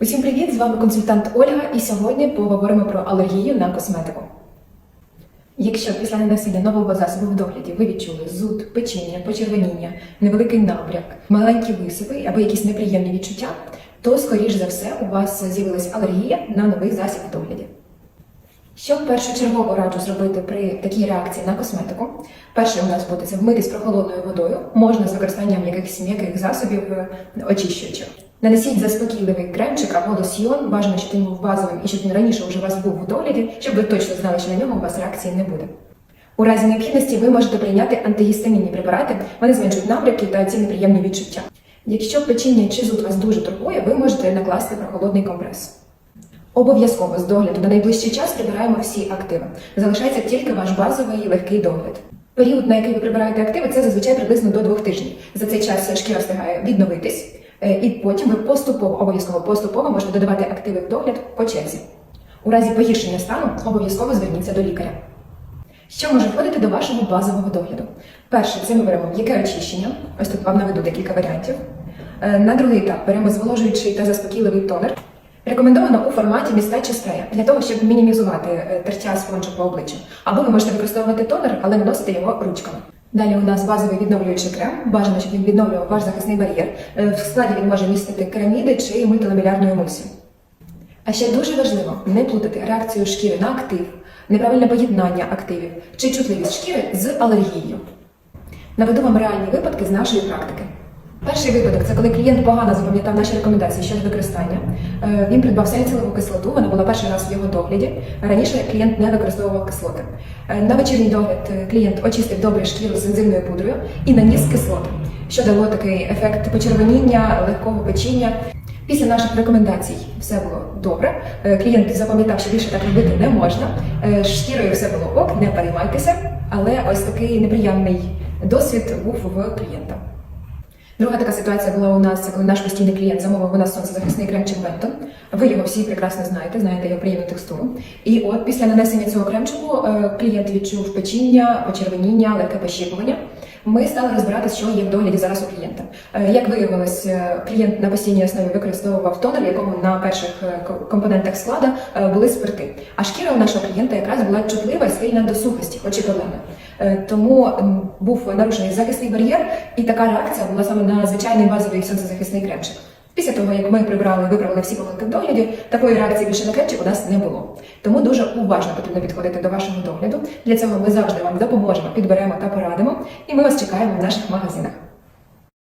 Усім привіт! З вами консультант Ольга, і сьогодні поговоримо про алергію на косметику. Якщо після нанесення нового засобу в догляді ви відчули зуд, печіння, почервоніння, невеликий набряк, маленькі висипи або якісь неприємні відчуття, то, скоріш за все, у вас з'явилась алергія на новий засіб в догляді. Що першочергово раджу зробити при такій реакції на косметику? Перше у нас буде це вмитись прохолодною водою, можна з використанням якихось м'яких засобів е, очищуючих. Нанесіть заспокійливий кремчик або лосьйон, бажано, щоб він був базовим і щоб він раніше вже у вас був у догляді, щоб ви точно знали, що на нього у вас реакції не буде. У разі необхідності ви можете прийняти антигістамінні препарати, вони зменшують набряки та ці неприємні відчуття. Якщо печіння чи зуд вас дуже турбує, ви можете накласти прохолодний компрес. Обов'язково з догляду на найближчий час прибираємо всі активи. Залишається тільки ваш базовий легкий догляд. Період, на який ви прибираєте активи, це зазвичай приблизно до двох тижнів. За цей час шкіра встигає відновитись, і потім ви поступово, обов'язково поступово можете додавати активи в догляд по черзі. У разі погіршення стану обов'язково зверніться до лікаря. Що може входити до вашого базового догляду? Перше, це ми беремо м'яке очищення. Ось тут вам наведу декілька варіантів. Е, На другий етап беремо зволожуючий та заспокійливий тонер. Рекомендовано у форматі містеча спрея для того, щоб мінімізувати е, тертя спонжу по обличчю. Або ви можете використовувати тонер, але наносити його ручками. Далі у нас базовий відновлюючий крем. Бажано, щоб він відновлював ваш захисний бар'єр. Е, В складі він може містити кераміди чи мультиламелярну емульсію. А ще дуже важливо не плутати реакцію шкіри на актив, неправильне поєднання активів чи чутливість шкіри з алергією. Наведу вам реальні випадки з нашої практики. Перший випадок це коли клієнт погано запам'ятав наші рекомендації щодо використання. Е, Він придбав саліцилову кислоту, вона була перший раз в його догляді. Раніше клієнт не використовував кислоти. Е, На вечірній догляд е, клієнт очистив добре шкіру з ензимною пудрою і наніс кислоти, що дало такий ефект почервоніння, легкого печіння. Після наших рекомендацій все було добре. Клієнт запам'ятав, що більше так робити не можна. Шкірою все було ок, не переймайтеся. Але ось такий неприємний досвід був в клієнта. Друга така ситуація була у нас, коли наш постійний клієнт замовив у нас сонцезахисний кремчик Бентон. Ви його всі прекрасно знаєте, знаєте його приємну текстуру. І от після нанесення цього кремчику е, клієнт відчув печіння, почервоніння, легке пощіпування. Ми стали розбиратися, що є в догляді зараз у клієнта. Е, Як виявилось, е, клієнт на постійній основі використовував тонер, в якому на перших е, компонентах склада е, були спирти. А шкіра у нашого клієнта якраз була чутлива і схильна до сухості, хоч і проблеми. Тому був нарушений захисний бар'єр, і така реакція була саме на звичайний базовий сонцезахисний кремчик. Після того, як ми прибрали, виправили всі помилки в догляді, такої реакції більше на кремчик у нас не було. Тому дуже уважно потрібно підходити до вашого догляду. Для цього ми завжди вам допоможемо, підберемо та порадимо, і ми вас чекаємо в наших магазинах.